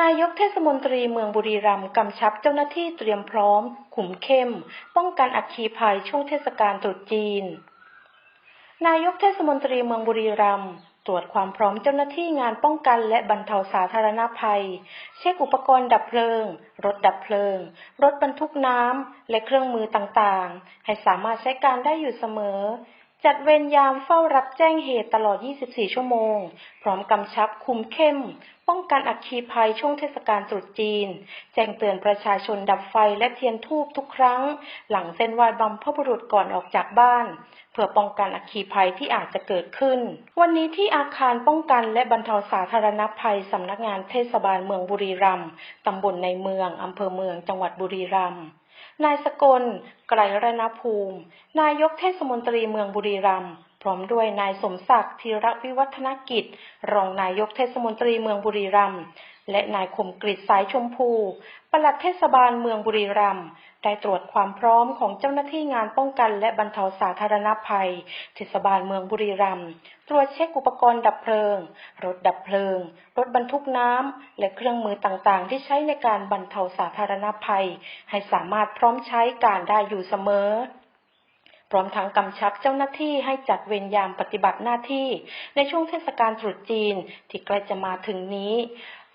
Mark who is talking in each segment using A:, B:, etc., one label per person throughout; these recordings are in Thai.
A: นายกเทศมนตรีเมืองบุรีรัมย์กำชับเจ้าหน้าที่เตรียมพร้อม ขุมเข้ม ป้องกันอัคคีภัยช่วงเทศกาลตรุษจีน นายกเทศมนตรีเมืองบุรีรัมย์ตรวจความพร้อมเจ้าหน้าที่งานป้องกันและบรรเทาสาธารณภัย เช็คอุปกรณ์ดับเพลิง รถดับเพลิง รถบรรทุกน้ำและเครื่องมือต่างๆ ให้สามารถใช้การได้อยู่เสมอ จัดเวรยามเฝ้ารับแจ้งเหตุตลอด 24 ชั่วโมง พร้อมกำชับคุมเข้ม ป้องกันอัคคีภัยช่วงเทศกาลตรุษจีน แจ้งเตือนประชาชนดับไฟและเทียนธูปทุกครั้ง หลังเส้นไหว้บรรพบุรุษก่อนออกจากบ้าน เพื่อป้องกันอัคคีภัยที่อาจจะเกิดขึ้น วันนี้ที่อาคารป้องกันและบรรเทาสาธารณภัยสำนักงานเทศบาลเมืองบุรีรัมย์ตำบลในเมืองอำเภอเมืองจังหวัดบุรีรัมย์ นายสกล ไกรรณภูมิ นายกเทศมนตรีเมืองบุรีรัมย์ พร้อมด้วยนายสมศักดิ์ธีรวิวัฒนกิจ รองนายกเทศมนตรีเมืองบุรีรัมย์และนายคมกริตสายชมพูปลัดเทศบาลเมืองบุรีรัมย์ได้ตรวจความพร้อมของเจ้าหน้าที่งานป้องกันและบรรเทาสาธารณภัย เทศบาลเมืองบุรีรัมย์ตรวจเช็คอุปกรณ์ดับเพลิง รถดับเพลิง รถบรรทุกน้ำ และเครื่องมือต่างๆ ที่ใช้ในการบรรเทาสาธารณภัย ให้สามารถพร้อมใช้การได้อยู่เสมอ พร้อมทั้งกำชับเจ้าหน้าที่ให้จัดเวรยามปฏิบัติหน้าที่ ในช่วงเทศกาลตรุษจีนที่ใกล้จะมาถึงนี้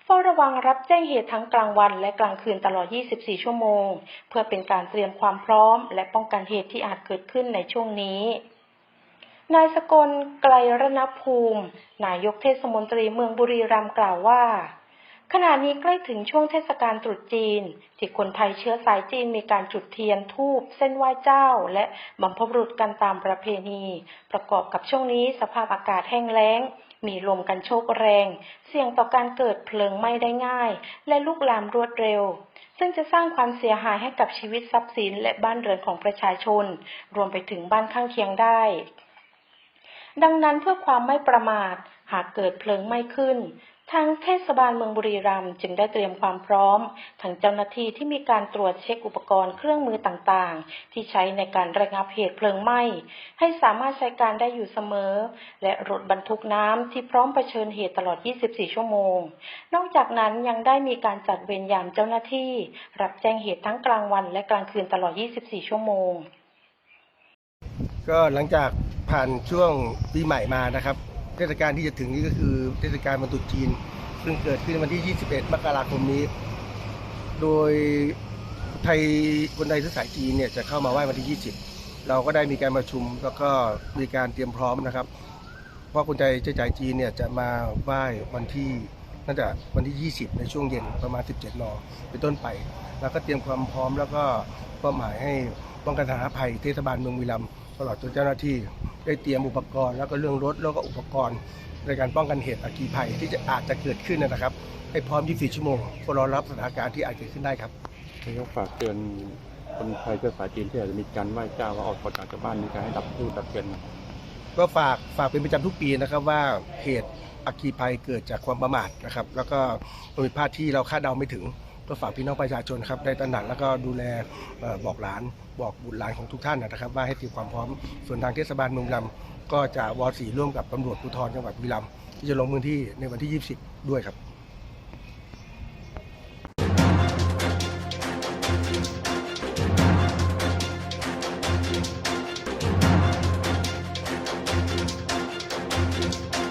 A: เฝ้าระวังรับแจ้งเหตุทั้งกลางวันและกลางคืนตลอด 24 ชั่วโมง เพื่อเป็นการเตรียมความพร้อม และป้องกันเหตุที่อาจเกิดขึ้นในช่วงนี้ นายสกลไกลรณภูมิ นายกเทศมนตรีเมืองบุรีรัมย์กล่าวว่า ขณะนี้ใกล้ถึงช่วงเทศกาลตรุษจีน ที่คนไทยเชื้อสายจีนมีการจุดเทียนธูปเส้นไหว้เจ้า และบรรพบุรุษกันตามประเพณี ประกอบกับช่วงนี้สภาพอากาศแห้งแล้ง มีลมกันโชกแรง เสี่ยงต่อการเกิดเพลิงไหม้ได้ง่าย และลุกลามรวดเร็ว ซึ่งจะสร้างความเสียหายให้กับชีวิตทรัพย์สินและบ้านเรือนของประชาชน รวมไปถึงบ้านข้างเคียงได้ดังนั้นเพื่อความไม่ประมาท หากเกิดเพลิงไหม้ขึ้น ทางเทศบาลเมืองบุรีรัมย์จึงได้เตรียมความพร้อมทั้งเจ้าหน้าที่ที่มีการตรวจเช็คอุปกรณ์เครื่องมือต่างๆ ที่ใช้ในการระงับเหตุเพลิงไหม้ ให้สามารถใช้การได้อยู่เสมอ และรถบรรทุกน้ำที่พร้อมเผชิญเหตุตลอด 24 ชั่วโมง นอกจากนั้นยังได้มีการจัดเวรยามเจ้าหน้าที่ รับแจ้งเหตุทั้งกลางวันและกลางคืนตลอด 24 ชั่วโมง
B: ก็หลังจากผ่านช่วงปีใหม่มานะครับ เทศกาลที่จะถึงนี้ก็คือเทศกาลวันตรุษจีน ซึ่งเกิดขึ้นวันที่ 21 มกราคมนี้ โดยไทยคนไทยทุกสายจีนเนี่ยจะเข้ามาไหว้วันที่ 20 เราก็ได้มีการประชุมแล้วก็มีการเตรียมพร้อมนะครับ เพราะคนไทยเชื้อสายจีนเนี่ยจะมาไหว้วันที่น่าจะวันที่ 20 ในช่วงเย็นประมาณ 17นเป็นต้นไป แล้วก็เตรียมความพร้อมแล้วก็เป้าหมายให้ป้องกันสาธารณภัยเทศบาลเมืองบุรีรัมตลอดจนเจ้าหน้าที่ ได้เตรียมอุปกรณ์ แล้วก็เรื่องรถแล้วก็อุปกรณ์ ในการป้องกันเหตุอัคคีภัยที่จะอาจจะเกิดขึ้นนะครับ ให้พร้อม 24 ชั่วโมงเพื่อรอรับสถานการณ์ที่อาจเกิดขึ้นได้ครับ
C: นายกฝากเตือนคนไทยเชื้อสายจีนที่อาจจะมีการไหว้เจ้าว่าออกจากจากบ้านมีการให้ดับรูดับเทียน
B: ก็ฝากฝากเป็นประจำทุกปีนะครับว่าเหตุอัคคีภัยเกิดจากความประมาทนะครับ แล้วก็มันเป็นพลาดที่เราคาดเดาไม่ถึง ก็ฝากพี่น้องประชาชนครับได้ตระหนักแล้วก็ดูแลบอกหลานบอกบุตรหลานของทุกท่านนะครับ ว่าให้เตรียมความพร้อมส่วนทางเทศบาลเมืองลำก็จะวอสีร่วมกับตำรวจภูธรจังหวัดบุรีรัมย์ที่จะลงพื้นที่ในวันที่ 20 ด้วยครับ